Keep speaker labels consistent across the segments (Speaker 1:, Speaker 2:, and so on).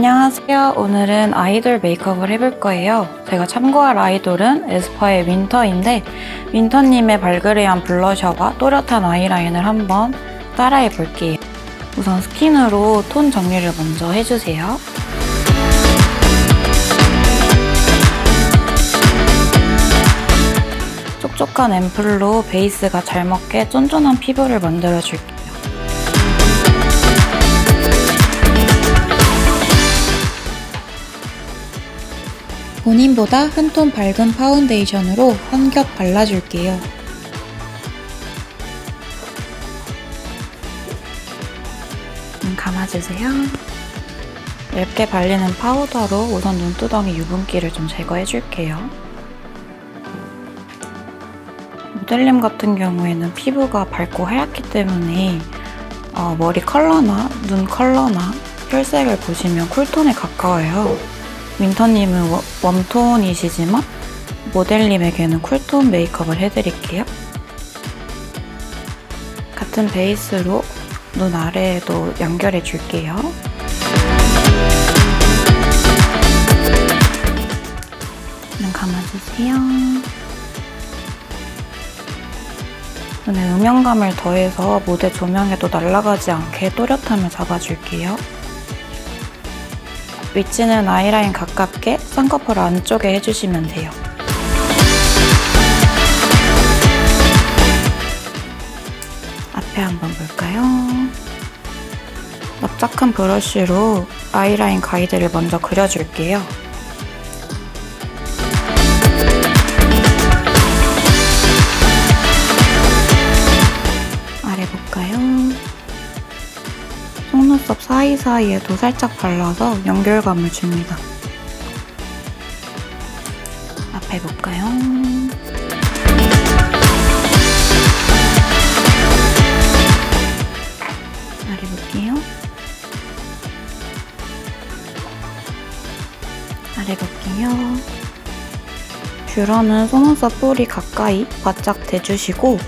Speaker 1: 안녕하세요. 오늘은 아이돌 메이크업을 해볼 거예요. 제가 참고할 아이돌은 에스파의 윈터인데 윈터님의 발그레한 블러셔와 또렷한 아이라인을 한번 따라해 볼게요. 우선 스킨으로 톤 정리를 먼저 해주세요. 촉촉한 앰플로 베이스가 잘 먹게 쫀쫀한 피부를 만들어줄게요. 본인보다 한 톤 밝은 파운데이션으로 한 겹 발라줄게요. 눈 감아주세요. 얇게 발리는 파우더로 우선 눈두덩이 유분기를 좀 제거해줄게요. 모델님 같은 경우에는 피부가 밝고 하얗기 때문에 어, 머리 컬러나 눈 컬러나 혈색을 보시면 쿨톤에 가까워요. 윈터님은 워- 웜톤이시지만 모델님에게는 쿨톤 메이크업을 해드릴게요. 같은 베이스로 눈 아래에도 연결해 줄게요. 눈 감아주세요. 눈에 음영감을 더해서 무대 조명에도 날아가지 않게 또렷함을 잡아줄게요. 위치는 아이라인 가깝게 쌍꺼풀 안쪽에 해주시면 돼요. 앞에 한번 볼까요? 납작한 브러쉬로 아이라인 가이드를 먼저 그려줄게요. 눈썹 사이사이에도 살짝 발라서 연결감을 줍니다. 앞에 볼까요? 아래 볼게요. 아래 볼게요. 뷰러는 속눈썹 뿌리 가까이 바짝 대주시고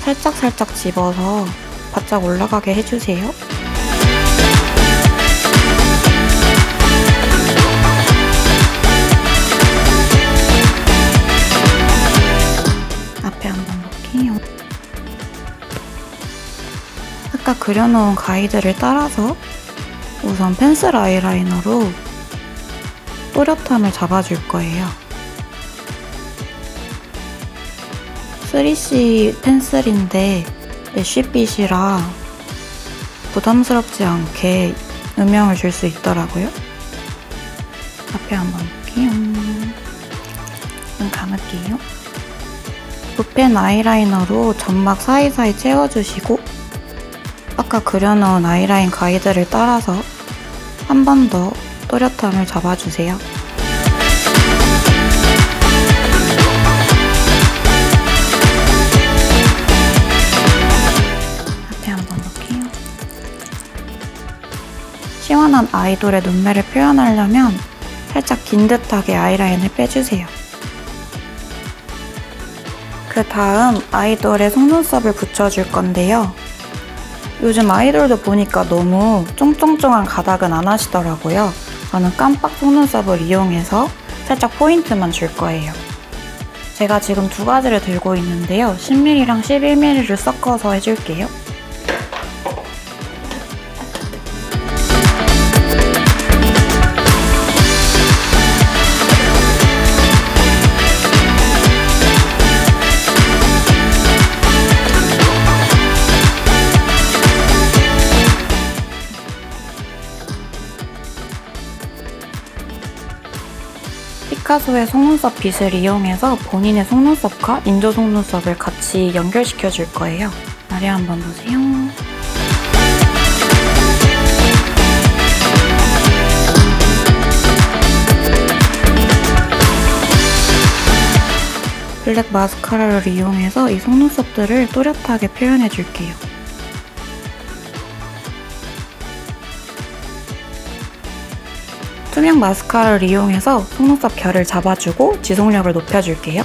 Speaker 1: 살짝살짝 집어서 바짝 올라가게 해주세요. 아까 그려놓은 가이드를 따라서 우선 펜슬 아이라이너로 또렷함을 잡아줄 거예요. 3C 펜슬인데 애쉬빛이라 부담스럽지 않게 음영을 줄 수 있더라고요. 앞에 한번 볼게요. 눈 감을게요. 붓펜 아이라이너로 점막 사이사이 채워주시고 아까 그려놓은 아이라인 가이드를 따라서 한 번 더 또렷함을 잡아주세요. 앞에 한번 볼게요. 시원한 아이돌의 눈매를 표현하려면 살짝 긴 듯하게 아이라인을 빼주세요. 그 다음 아이돌의 속눈썹을 붙여줄 건데요. 요즘 아이돌도 보니까 너무 쫑쫑쫑한 가닥은 안 하시더라고요. 저는 깜빡 속눈썹을 이용해서 살짝 포인트만 줄 거예요. 제가 지금 두 가지를 들고 있는데요. 10mm랑 11mm를 섞어서 해줄게요. 피카소의 속눈썹 빗을 이용해서 본인의 속눈썹과 인조 속눈썹을 같이 연결시켜 줄 거예요. 아래 한번 보세요. 블랙 마스카라를 이용해서 이 속눈썹들을 또렷하게 표현해 줄게요. 투명 마스카라를 이용해서 속눈썹 결을 잡아주고 지속력을 높여줄게요.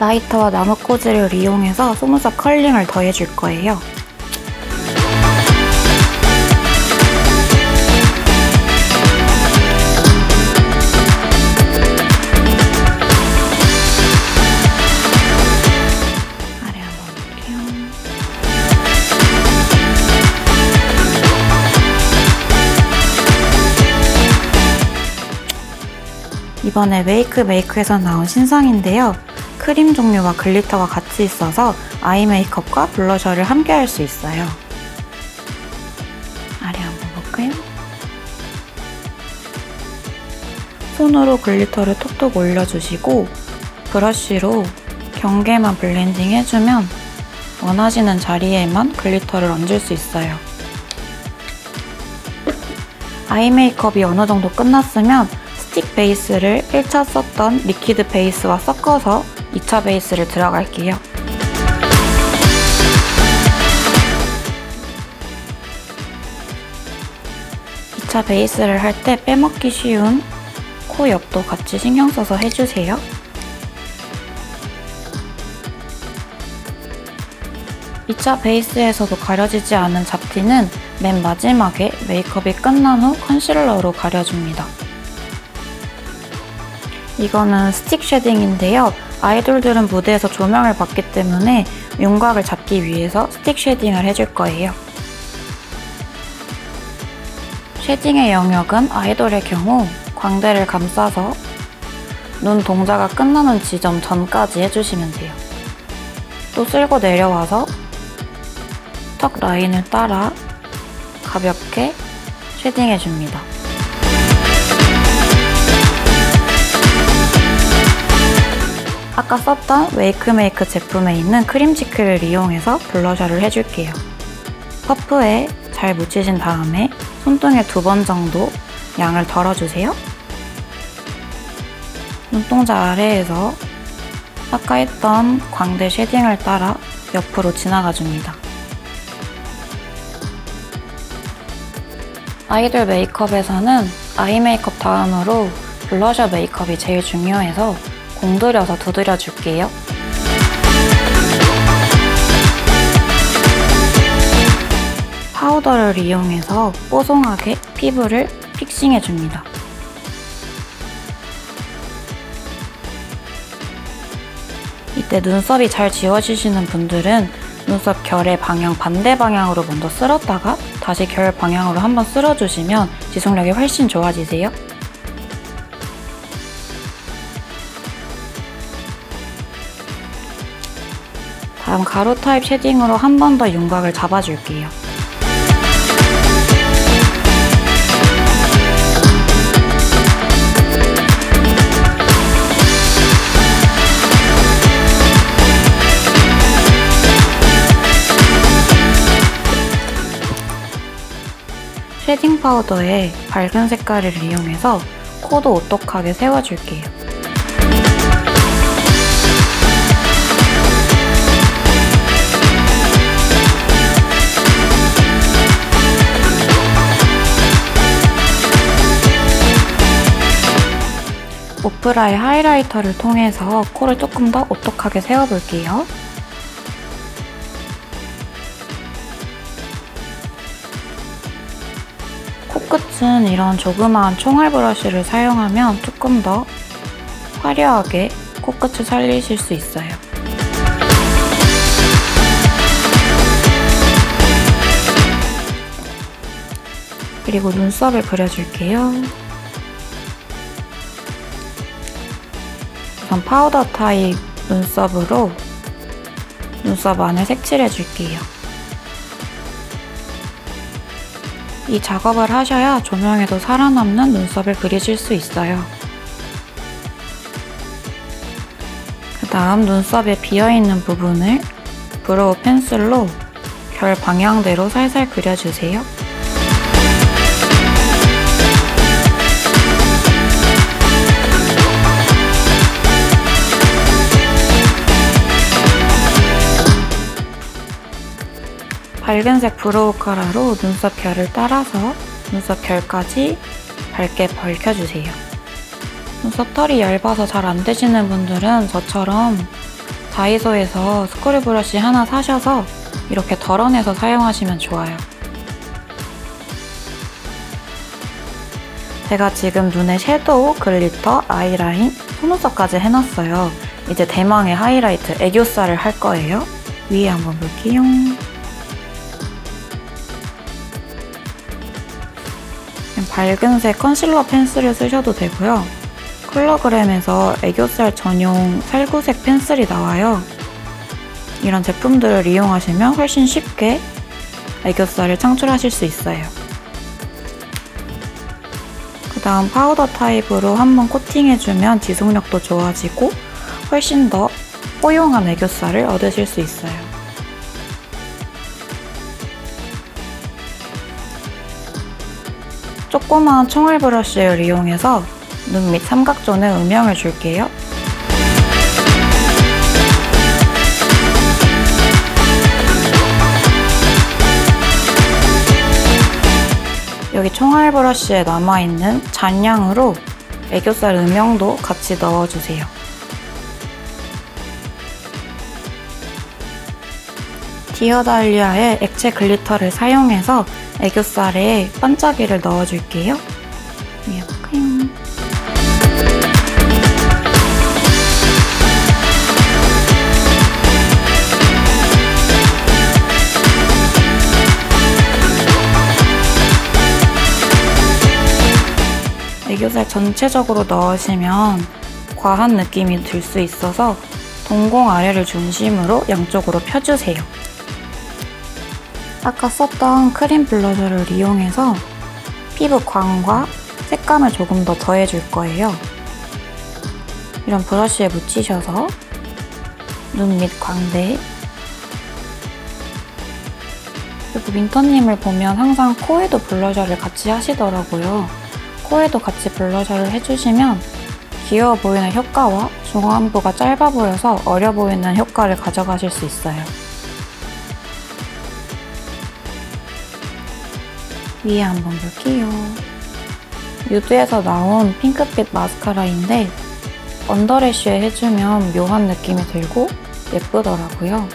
Speaker 1: 라이터와 나무꼬지를 이용해서 속눈썹 컬링을 더해줄 거예요. 이번에 메이크 메이크에서 나온 신상인데요. 크림 종류와 글리터가 같이 있어서 아이 메이크업과 블러셔를 함께 할 수 있어요. 아래 한번 볼까요? 손으로 글리터를 톡톡 올려주시고 브러쉬로 경계만 블렌딩 해주면 원하시는 자리에만 글리터를 얹을 수 있어요. 아이 메이크업이 어느 정도 끝났으면 스틱 베이스를 1차 썼던 리퀴드 베이스와 섞어서 2차 베이스를 들어갈게요. 이차 베이스를 할 때 빼먹기 쉬운 코 옆도 같이 신경 써서 해주세요. 이차 베이스에서도 가려지지 않은 잡티는 맨 마지막에 메이크업이 끝난 후 컨실러로 가려줍니다. 이거는 스틱 쉐딩인데요. 아이돌들은 무대에서 조명을 받기 때문에 윤곽을 잡기 위해서 스틱 쉐딩을 해줄 거예요. 쉐딩의 영역은 아이돌의 경우 광대를 감싸서 눈 동자가 끝나는 지점 전까지 해주시면 돼요. 또 쓸고 내려와서 턱 라인을 따라 가볍게 쉐딩해줍니다. 아까 썼던 웨이크메이크 제품에 있는 크림치크를 이용해서 블러셔를 해줄게요. 퍼프에 잘 묻히신 다음에 손등에 두 번 정도 양을 덜어주세요. 눈동자 아래에서 아까 했던 광대 쉐딩을 따라 옆으로 지나가줍니다. 아이돌 메이크업에서는 아이 메이크업 다음으로 블러셔 메이크업이 제일 중요해서 공들여서 두드려 줄게요. 파우더를 이용해서 뽀송하게 피부를 픽싱해 줍니다. 이때 눈썹이 잘 지워지시는 분들은 눈썹 결의 방향 반대 방향으로 먼저 쓸었다가 다시 결 방향으로 한번 쓸어주시면 지속력이 훨씬 좋아지세요. 다음 가루 타입 쉐딩으로 한 번 더 윤곽을 잡아줄게요. 쉐딩 파우더에 밝은 색깔을 이용해서 코도 오똑하게 세워줄게요. 오프라의 하이라이터를 통해서 코를 조금 더 오똑하게 세워볼게요. 코끝은 이런 조그마한 총알 브러쉬를 사용하면 조금 더 화려하게 코끝을 살리실 수 있어요. 그리고 눈썹을 그려줄게요. 우선 파우더 타입 눈썹으로 눈썹 안을 색칠해 줄게요. 이 작업을 하셔야 조명에도 살아남는 눈썹을 그리실 수 있어요. 그 다음 눈썹에 비어있는 부분을 브로우 펜슬로 결 방향대로 살살 그려주세요. 밝은색 브로우 카라로 눈썹 결을 따라서 눈썹 결까지 밝게 밝혀주세요. 눈썹 털이 얇아서 잘 안 되시는 분들은 저처럼 다이소에서 스크류 브러쉬 하나 사셔서 이렇게 덜어내서 사용하시면 좋아요. 제가 지금 눈에 섀도우, 글리터, 아이라인, 속눈썹까지 해놨어요. 이제 대망의 하이라이트 애교살을 할 거예요. 위에 한번 볼게요. 밝은색 컨실러 펜슬을 쓰셔도 되고요. 컬러그램에서 애교살 전용 살구색 펜슬이 나와요. 이런 제품들을 이용하시면 훨씬 쉽게 애교살을 창출하실 수 있어요. 그 다음 파우더 타입으로 한번 코팅해주면 지속력도 좋아지고 훨씬 더 뽀용한 애교살을 얻으실 수 있어요. 조그마한 총알 브러쉬를 이용해서 눈 밑 삼각존에 음영을 줄게요. 여기 총알 브러쉬에 남아있는 잔량으로 애교살 음영도 같이 넣어주세요. 디어달리아의 액체 글리터를 사용해서 애교살에 반짝이를 넣어줄게요. 볼까요? 애교살 전체적으로 넣으시면 과한 느낌이 들 수 있어서 동공 아래를 중심으로 양쪽으로 펴주세요. 아까 썼던 크림 블러셔를 이용해서 피부 광과 색감을 조금 더 더해줄 거예요. 이런 브러쉬에 묻히셔서 눈 밑 광대 그리고 윈터님을 보면 항상 코에도 블러셔를 같이 하시더라고요. 코에도 같이 블러셔를 해주시면 귀여워 보이는 효과와 중안부가 짧아 보여서 어려 보이는 효과를 가져가실 수 있어요. 위에 한번 볼게요. 유드에서 나온 핑크빛 마스카라인데 언더래쉬에 해주면 묘한 느낌이 들고 예쁘더라고요.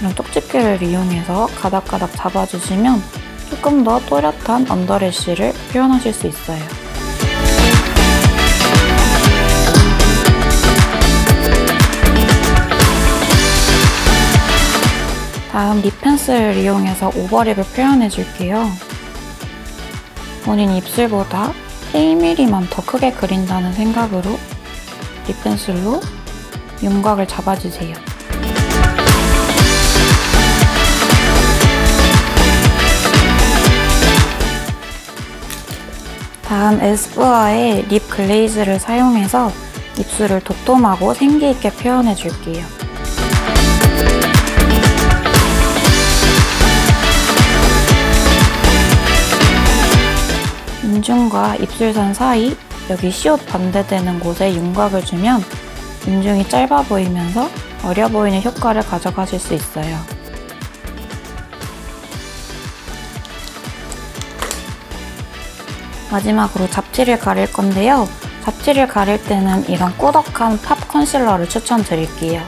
Speaker 1: 이런 쪽집게를 이용해서 가닥가닥 잡아주시면 조금 더 또렷한 언더래쉬를 표현하실 수 있어요. 다음 립 펜슬을 이용해서 오버립을 표현해 줄게요. 본인 입술보다 1mm만 더 크게 그린다는 생각으로 립 펜슬로 윤곽을 잡아주세요. 다음 에스쁘아의 립 글레이즈를 사용해서 입술을 도톰하고 생기있게 표현해 줄게요. 인중과 입술선 사이 여기 시옷 반대되는 곳에 윤곽을 주면 인중이 짧아 보이면서 어려 보이는 효과를 가져가실 수 있어요. 마지막으로 잡티를 가릴 건데요. 잡티를 가릴 때는 이런 꾸덕한 팝 컨실러를 추천드릴게요.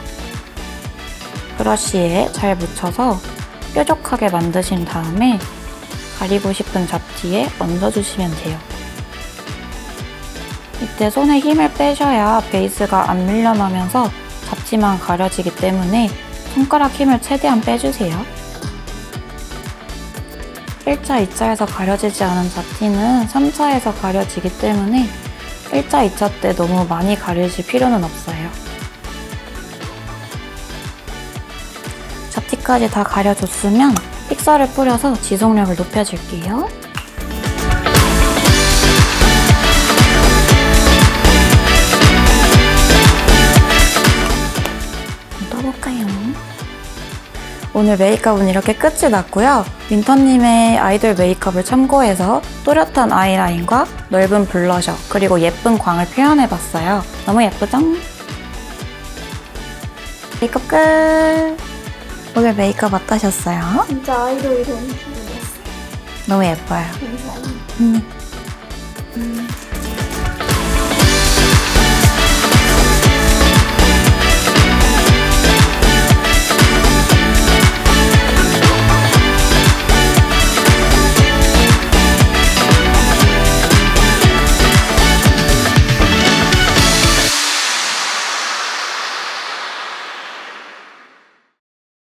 Speaker 1: 브러쉬에 잘 묻혀서 뾰족하게 만드신 다음에 가리고 싶은 잡티에 얹어주시면 돼요. 이때 손에 힘을 빼셔야 베이스가 안 밀려나면서 잡티만 가려지기 때문에 손가락 힘을 최대한 빼주세요. 1차, 2차에서 가려지지 않은 잡티는 3차에서 가려지기 때문에 1차, 2차 때 너무 많이 가리실 필요는 없어요. 잡티까지 다 가려줬으면 픽서를 뿌려서 지속력을 높여줄게요. 떠볼까요? 오늘 메이크업은 이렇게 끝이 났고요. 윈터님의 아이돌 메이크업을 참고해서 또렷한 아이라인과 넓은 블러셔, 그리고 예쁜 광을 표현해봤어요. 너무 예쁘죠? 메이크업 끝! 오늘 메이크업 어떠셨어요?
Speaker 2: 진짜 아이돌이 되는 기분이었어요.
Speaker 1: 너무 예뻐요.
Speaker 2: 감사합니다.
Speaker 1: 음.
Speaker 2: 음,